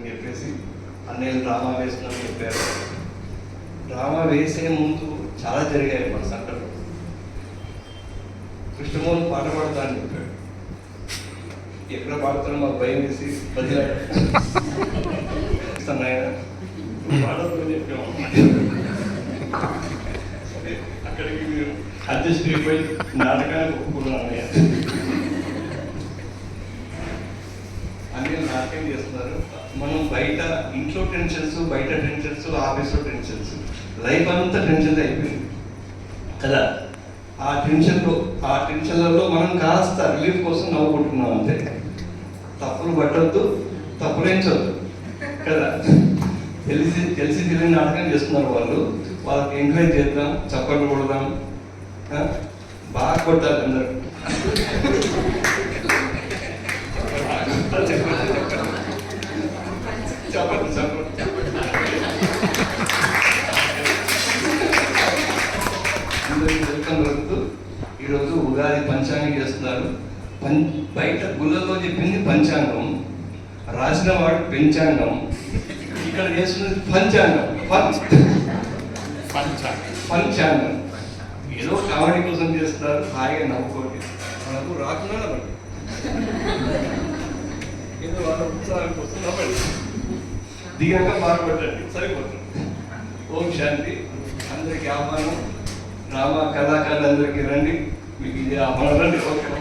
అని చెప్పేసి అన్నయ్య డ్రామా వేస్తున్నామని చెప్పారు. డ్రామా వేసే ముందు చాలా జరిగాయి మన సంకటం కృష్ణమోహన్ పాట పాడతా అని చెప్పాడు. ఎక్కడ పాడుతానో మాకు భయం వేసి బదిలాడు ఆయన పాడదని చెప్పాము అక్కడికి మీరు అడ్జస్ట్ అయిపోయి నాటకానికి ఒప్పుకున్నాను నాట్యం చేస్తున్నారు. మనం బయట ఇంట్లో టెన్షన్స్ బయట టెన్షన్స్ ఆఫీస్లో టెన్షన్స్ లైఫ్ అంతా టెన్షన్ అయిపోయింది. కదా? ఆ టెన్షన్లో ఆ టెన్షన్లలో మనం కాస్త రిలీఫ్ కోసం నవ్వుకుంటున్నాం అంతే. తప్పులు పట్టొద్దు తప్పులేంచొద్దు. కదా? తెలిసి తెలిసి తెలియని నాటకం చేస్తున్నారు వాళ్ళు. వాళ్ళకి ఎంకరేజ్ చేద్దాం చప్పట్లు కొడదాం బాగా కొట్టాలి అందరూ. చెప్పండి చెప్పండి అందరికీ వెల్కమ్ చెప్తూ ఈరోజు ఉగాది పంచాంగం చేస్తున్నారు. పం బయట గుళ్ళలో చెప్పింది పంచాంగం రాసిన వాడు పెంచాంగం ఇక్కడ చేస్తున్నది పంచాంగం. పంచ్ పంచాంగం. ఏదో కామెడీ కోసం చేస్తారు హాయిగా నవ్వుకోండి. మనకు రాకుండా. ఏదో వాళ్ళ ఉత్సాహం కోసం నవ్వండి. దిగాక బాధపడండి సరిపోతుంది. ఓం శాంతి. అందరికి ఆహ్వానం. డ్రామా కళాకారులందరికీ రండి. మీకు ఇది ఆహ్వానం. రండి. ఓకే.